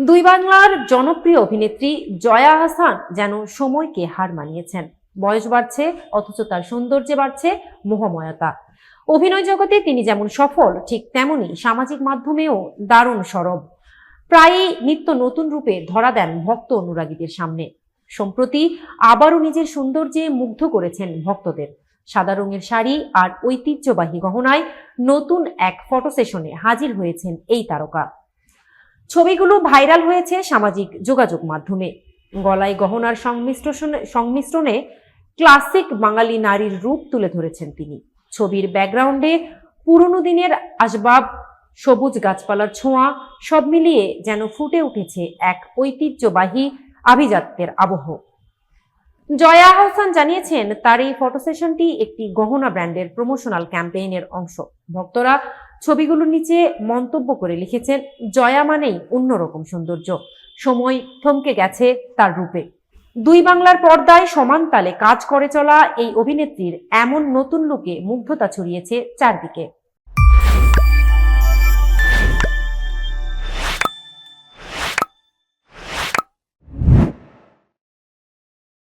দুই বাংলার জনপ্রিয় অভিনেত্রী জয়া হাসান যেন সময়কে হার মানিয়েছেন। বয়স বাড়ছে, অথচ তার সৌন্দর্যে বাড়ছে মোহময়তা। অভিনয় জগতে তিনি যেমন সফল, ঠিক তেমনি সামাজিক মাধ্যমেও দারুণ সরব। প্রায়ই নিত্য নতুন রূপে ধরা দেন ভক্ত অনুরাগীদের সামনে। সম্প্রতি আবারও নিজের সৌন্দর্যে মুগ্ধ করেছেন ভক্তদের। সাদা রঙের শাড়ি আর ঐতিহ্যবাহী গহনায় নতুন এক ফটো সেশনে হাজির হয়েছেন এই তারকা। ছবিগুলো ভাইরাল হয়েছে সামাজিক যোগাযোগ মাধ্যমে। গলায় গহনার সংমিশ্রণে সংমিশ্রণে ক্লাসিক বাঙালি নারীর রূপ তুলে ধরেছেন তিনি। ছবির ব্যাকগ্রাউন্ডে পুরনো দিনের আসবাব, সবুজ গাছপালার ছোঁয়া, সব মিলিয়ে যেন ফুটে উঠেছে এক ঐতিহ্যবাহী আভিজাত্যের আবহ। জয়া আহসান জানিয়েছেন, তার এই ফটো সেশনটি একটি গহনা ব্র্যান্ডের প্রমোশনাল ক্যাম্পেইনের অংশ। ভক্তরা ছবিগুলোর নিচে মন্তব্য করে লিখেছেন, জয়া মানেই অন্যরকম সৌন্দর্য। সময় থমকে গেছে তার রূপে। দুই বাংলার পর্দায় সমান তালে কাজ করে চলা এই অভিনেত্রীর এমন নতুন লোকে মুগ্ধতা ছড়িয়েছে চারদিকে।